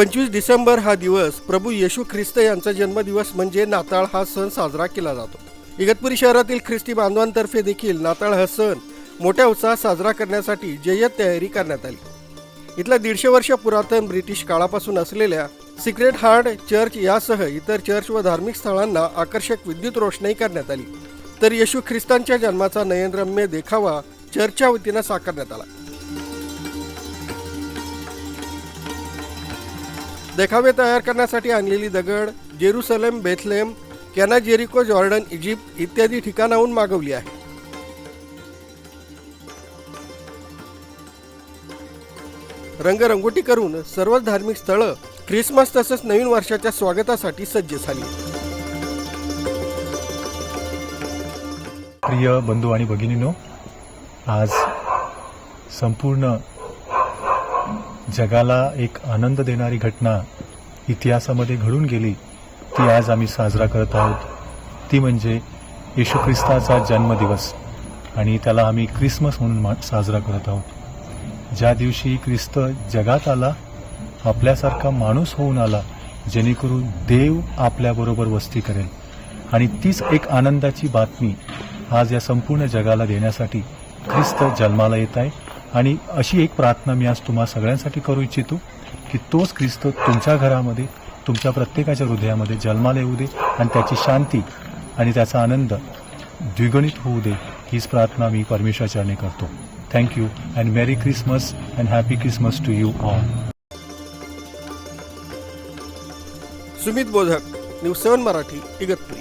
पंचवीस डिसेंबर हा दिवस प्रभू येशू ख्रिस्त यांचा जन्मदिवस म्हणजे नाताळ हा सण साजरा केला जातो. इगतपुरी शहरातील ख्रिस्ती बांधवांतर्फे देखील नाताळ हा सण मोठ्या उत्साहात साजरा करण्यासाठी जय्यत तयारी करण्यात आली. इथल्या दीडशे वर्ष पुरातन ब्रिटिश काळापासून असलेल्या सिक्रेट हार्ट चर्च यासह इतर चर्च व धार्मिक स्थळांना आकर्षक विद्युत रोषणाई करण्यात आली. तर येशू ख्रिस्तांच्या जन्माचा नयनरम्य देखावा चर्चच्या वतीनं साकारण्यात आला. देखावे तयार करण्यासाठी आणलेली दगड Jerusalem Bethlehem Cana Jericho Jordan Egypt इत्यादी ठिकाणाहून मागवली आहे. रंगरंगोटी करून सर्वच धार्मिक स्थळं ख्रिसमस तसंच नवीन वर्षाच्या स्वागतासाठी सज्ज झाली. प्रिय बंधू आणि भगिनीनो आज संपूर्ण जगाला एक आनंद देणारी घटना इतिहासामध्ये घडून गेली ती आज आम्ही साजरा करत आहोत. ती म्हणजे येशू ख्रिस्ताचा जन्मदिवस आणि त्याला आम्ही क्रिसमस म्हणून मा- साजरा करत आहोत. ज्या दिवशी ख्रिस्त जगात आला आपल्यासारखा माणूस होऊन आला जेणेकरून देव आपल्याबरोबर वस्ती करेल. आणि तीच एक आनंदाची बातमी आज या संपूर्ण जगाला देण्यासाठी ख्रिस्त जन्माला येत आहे. आणि अशी एक प्रार्थना मी आज तुम्हा सगळ्यांसाठी करू इच्छितो की तोच ख्रिस्त तुमच्या घरामध्ये तुमच्या प्रत्येकाच्या हृदयामध्ये जन्माला येऊ दे आणि त्याची शांती आणि त्याचा आनंद द्विगणित होऊ दे हीच प्रार्थना मी परमेश्वराच्याने करतो. Thank you and merry Christmas and happy Christmas to you all Sumit Bodhak news seven Marathi Igatpuri.